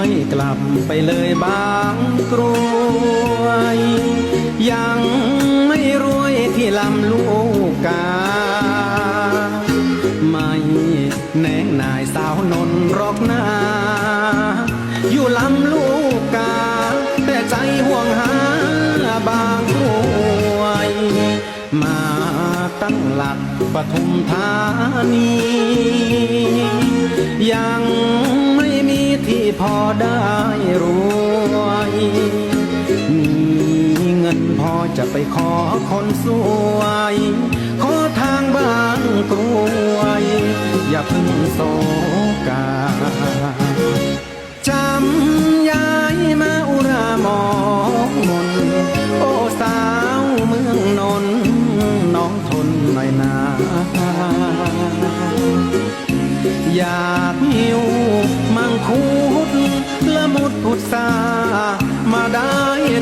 ไม่กลับไปเลยบางกรวย ยังไม่รวยที่ลำลูกกา ไม่แน่นายสาวนนรอกนา อยู่ลำลูกกา แต่ใจห่วงหาบางกรวย มาตั้งหลักปทุมธานี ยัง ที่พอได้รวยมีเงินพอจะไปขอคนสวย ขอทางบ้านกรวย อย่าเพึ่งโศกา ละมุดพุทธามาได้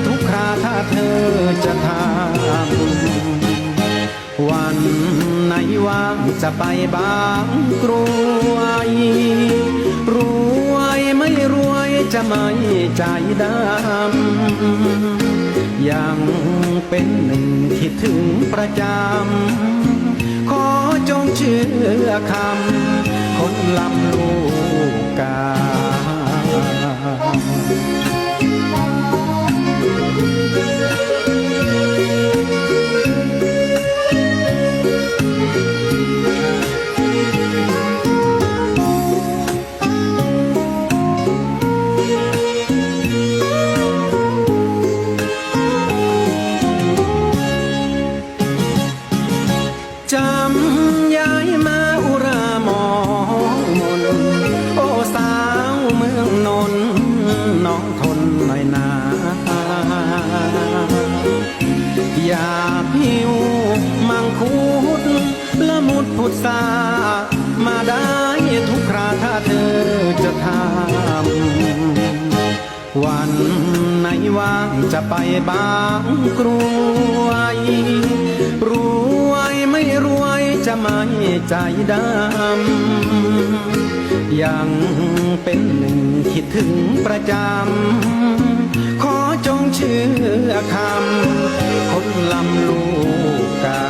ทุกคราถ้าเธอจะทำวันไหนว่างจะไปบางกรวยรวยไม่รวยจะไม่ใจดำยังเป็นหนึ่งคิดถึงประจำขอจงเชื่อคำคนลำลูกกา ละมุดพุทธามาได้ทุกคราถ้าเธอจะทำวันไหนว่างจะไปบางกรวยรวยไม่รวยจะไม่ใจดำยังเป็นหนึ่งคิดถึงประจำ ขอจงเชื่อคำคนลำลูกกา